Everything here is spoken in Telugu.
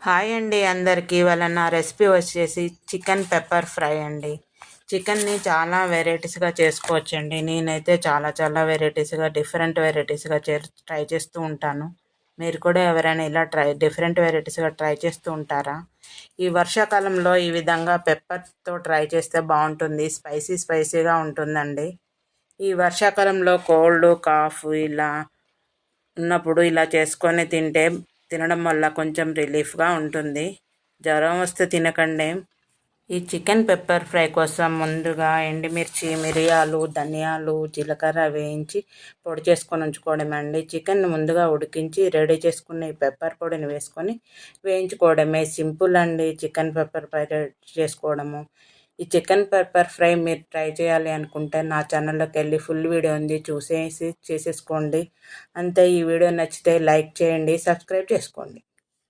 హాయ్ అండి అందరికీ. ఇవాళ నా రెసిపీ వచ్చేసి చికెన్ పెప్పర్ ఫ్రై అండి. చికెన్ని చాలా వెరైటీస్గా చేసుకోవచ్చండి. నేనైతే చాలా చాలా వెరైటీస్గా డిఫరెంట్ వెరైటీస్గా చే ట్రై చేస్తూ ఉంటాను. మీరు కూడా ఎవరైనా ఇలా ట్రై డిఫరెంట్ వెరైటీస్గా ట్రై చేస్తూ ఉంటారా? ఈ వర్షాకాలంలో ఈ విధంగా పెప్పర్తో ట్రై చేస్తే బాగుంటుంది. స్పైసీ స్పైసీగా ఉంటుందండి. ఈ వర్షాకాలంలో కోల్డ్ కాఫ్ ఇలా ఉన్నప్పుడు ఇలా చేసుకొని తింటే తినడం వల్ల కొంచెం రిలీఫ్గా ఉంటుంది. జ్వరం వస్తే తినకండి. ఈ చికెన్ పెప్పర్ ఫ్రై కోసం ముందుగా ఎండుమిర్చి మిరియాలు ధనియాలు జీలకర్ర వేయించి పొడి చేసుకొని ఉంచుకోవడం అండి. చికెన్ ముందుగా ఉడికించి రెడీ చేసుకున్న ఈ పెప్పర్ పొడిని వేసుకొని వేయించుకోవడమే సింపుల్ అండి. చికెన్ పెప్పర్ ఫ్రై చేసుకోవడము. ఈ చికెన్ పెప్పర్ ఫ్రై మీరు ట్రై చేయాలి అనుకుంటే నా ఛానల్లోకి వెళ్ళి ఫుల్ వీడియో ఉంది చూసేసి చేసేసుకోండి. అంతే ఈ వీడియో నచ్చితే లైక్ చేయండి సబ్స్క్రైబ్ చేసుకోండి.